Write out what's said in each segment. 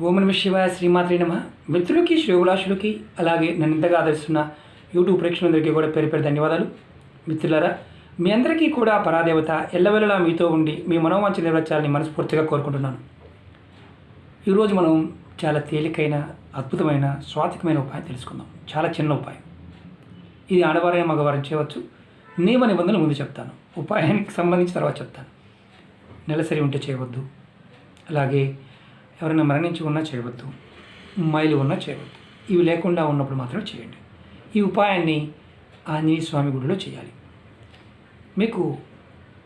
ఓం నమ శివాయ శ్రీమాత్రి నమ. మిత్రులకి శ్రేగులాషులకి అలాగే నన్ను ఇంతగా ఆదరిస్తున్న యూట్యూబ్ ప్రేక్షకులందరికీ కూడా పేరు పేరు ధన్యవాదాలు. మిత్రులారా మీ అందరికీ కూడా పరాదేవత ఎల్లవెల్లలా మీతో ఉండి మీ మనోవాంఛ నెరవేర్చాలని మనస్ఫూర్తిగా కోరుకుంటున్నాను. ఈరోజు మనం చాలా తేలికైన అద్భుతమైన స్వాతికమైన ఉపాయం తెలుసుకుందాం. చాలా చిన్న ఉపాయం. ఇది ఆడవారైన మగవారం చేయవచ్చు. నియమ నిబంధనలు ముందు చెప్తాను. ఉపాయానికి సంబంధించి తర్వాత చెప్తాను. నెలసరి ఉంటే చేయవద్దు. అలాగే ఎవరైనా మరణించి ఉన్నా చేయవద్దు మైలు ఉన్నా చేయవద్దు. ఇవి లేకుండా ఉన్నప్పుడు మాత్రం చేయండి. ఈ ఉపాయాన్ని ఆంజనేయ స్వామి గుడిలో చేయాలి. మీకు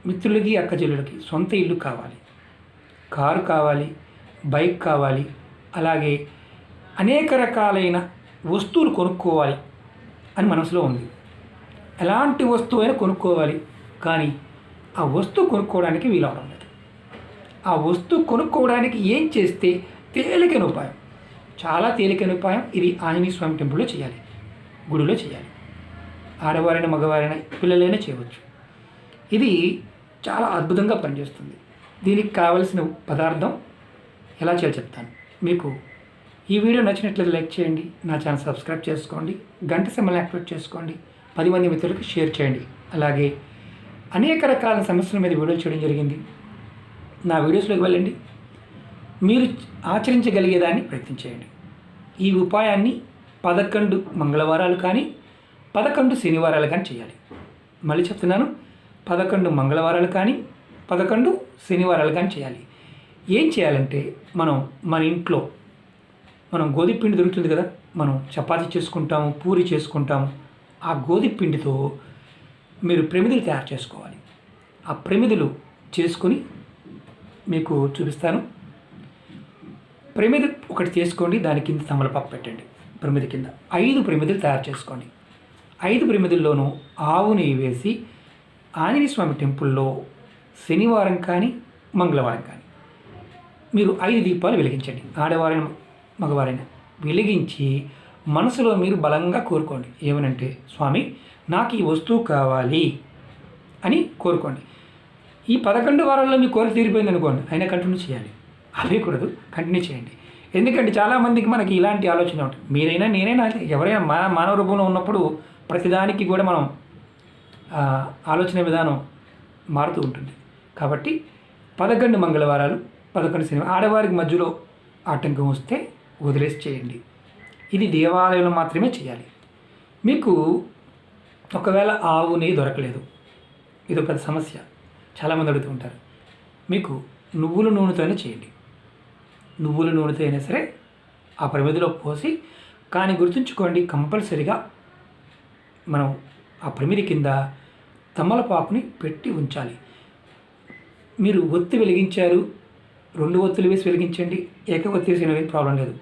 మిత్రులకి అక్కచెల్లులకి సొంత ఇల్లు కావాలి. కారు కావాలి బైక్ కావాలి అలాగే అనేక రకాలైన వస్తువులు కొనుక్కోవాలి అని మనసులో ఉంది. ఎలాంటి వస్తువు అయినా కొనుక్కోవాలి కానీ ఆ వస్తువు కొనుక్కోవడానికి వీలవడం లేదు. ఆ వస్తువు కొనుక్కోవడానికి ఏం చేస్తే తేలికైన ఉపాయం? చాలా తేలికైన ఉపాయం ఇది ఆంజనేయ స్వామి టెంపుల్లో చేయాలి. గుడిలో చేయాలి. ఆడవారైనా మగవారైనా పిల్లలైనా చేయవచ్చు. ఇది చాలా అద్భుతంగా పనిచేస్తుంది. దీనికి కావలసిన పదార్థం ఎలా చేయాలో చెప్తాను. మీకు ఈ వీడియో నచ్చినట్లయితే లైక్ చేయండి నా ఛానల్ సబ్స్క్రైబ్ చేసుకోండి గంట సింబల్ యాక్టివేట్ చేసుకోండి పది మంది మిత్రులకు షేర్ చేయండి. అలాగే అనేక రకాల సమస్యల మీద వీడియోలు చేయడం జరిగింది. నా వీడియోస్లోకి వెళ్ళండి. మీరు ఆచరించగలిగేదాన్ని ప్రయత్నం చేయండి. ఈ ఉపాయాన్ని పదకొండు మంగళవారాలు కానీ పదకొండు శనివారాలు కానీ చేయాలి. మళ్ళీ చెప్తున్నాను పదకొండు మంగళవారాలు కానీ పదకొండు శనివారాలు కానీ చేయాలి. ఏం చేయాలంటే మనం మన ఇంట్లో మనం గోధుమ పిండి దొరుకుతుంది కదా మనం చపాతీ చేసుకుంటాము పూరి చేసుకుంటాము. ఆ గోధుమ పిండితో మీరు ప్రమిదలు తయారు చేసుకోవాలి. ఆ ప్రమిదలు చేసుకొని మీకు చూపిస్తాను. ప్రమిద ఒకటి చేసుకోండి దాని కింద తమలపాకు పెట్టండి. ప్రమిద కింద. ఐదు ప్రమిదలు తయారు చేసుకోండి. ఐదు ప్రమిదల్లోనూ ఆవు నెయ్యి వేసి ఆంజనేయ స్వామి టెంపుల్లో శనివారం కానీ మంగళవారం కానీ మీరు ఐదు దీపాలు వెలిగించండి. ఆడవారైన మగవారైన వెలిగించి మనసులో మీరు బలంగా కోరుకోండి. ఏమనంటే స్వామి నాకు ఈ వస్తువు కావాలి అని కోరుకోండి. ఈ పదకొండు వారాల్లో మీ కోరిక తీరిపోయింది అనుకోండి అయినా కంటిన్యూ చేయాలి. అవేయకూడదు కంటిన్యూ చేయండి. ఎందుకంటే చాలామందికి మనకి ఇలాంటి ఆలోచన ఉంటుంది. మీరైనా నేనైనా ఎవరైనా మా మానవ రూపంలో ఉన్నప్పుడు ప్రతిదానికి కూడా మనం ఆలోచన విధానం మారుతూ ఉంటుంది. కాబట్టి పదకొండు మంగళవారాలు పదకొండు సినిమా ఆడవారికి మధ్యలో ఆటంకం వస్తే వదిలేసి చేయండి. ఇది దేవాలయంలో మాత్రమే చేయాలి. మీకు ఒకవేళ ఆవు నెయ్యి దొరకలేదు. ఇది ఒక పెద్ద సమస్య. చాలామంది అడుగుతూ ఉంటారు మీకు నువ్వుల నూనెతోనే చేయండి. నువ్వుల నూనెతో అయినా సరే ఆ ప్రమిదిలో పోసి కానీ గుర్తుంచుకోండి కంపల్సరిగా మనం ఆ ప్రమిది కింద తమలపాకుని పెట్టి ఉంచాలి. మీరు ఒత్తి వెలిగించారు రెండు ఒత్తులు వేసి వెలిగించండి ఏక ఒత్తి వేసిన ప్రాబ్లం లేదు.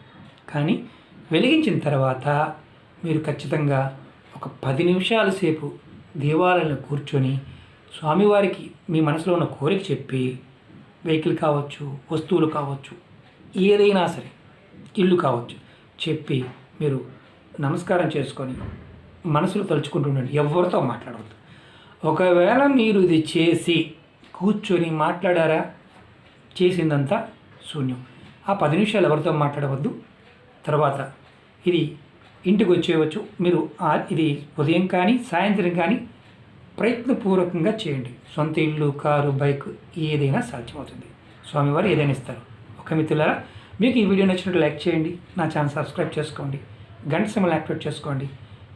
కానీ వెలిగించిన తర్వాత మీరు ఖచ్చితంగా ఒక పది నిమిషాల సేపు దేవాలయంలో కూర్చొని స్వామివారికి మీ మనసులో ఉన్న కోరిక చెప్పి వెహికల్ కావచ్చు వస్తువులు కావచ్చు ఏదైనా సరే ఇల్లు కావచ్చు చెప్పి మీరు నమస్కారం చేసుకొని మనసులో తలుచుకుంటుండండి ఎవరితో మాట్లాడవద్దు. ఒకవేళ మీరు ఇది చేసి కూర్చొని మాట్లాడారా? చేసిందంతా శూన్యం. ఆ పది నిమిషాలు ఎవరితో మాట్లాడవద్దు. తర్వాత ఇది ఇంటికి వచ్చేయవచ్చు. మీరు ఇది ఉదయం కానీ సాయంత్రం కానీ ప్రయత్నపూర్వకంగా చేయండి. సొంత ఇల్లు కారు బైక్ ఏదైనా సాధ్యమవుతుంది. స్వామివారు ఏదైనా ఇస్తారు. ఒక మిత్రులారా మీకు ఈ వీడియో నచ్చినట్టు లైక్ చేయండి నా ఛానల్ సబ్స్క్రైబ్ చేసుకోండి గంట సమయం యాక్టివేట్ చేసుకోండి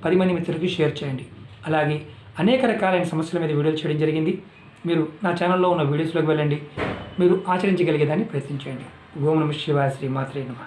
పది మంది మిత్రులకి షేర్ చేయండి. అలాగే అనేక రకాలైన సమస్యల మీద వీడియోలు చేయడం జరిగింది. మీరు నా ఛానల్లో ఉన్న వీడియోస్లోకి వెళ్ళండి. మీరు ఆచరించగలిగేదాన్ని ప్రయత్నించండి. ఓం నమ శివాయ శ్రీ మాత్రే నమ.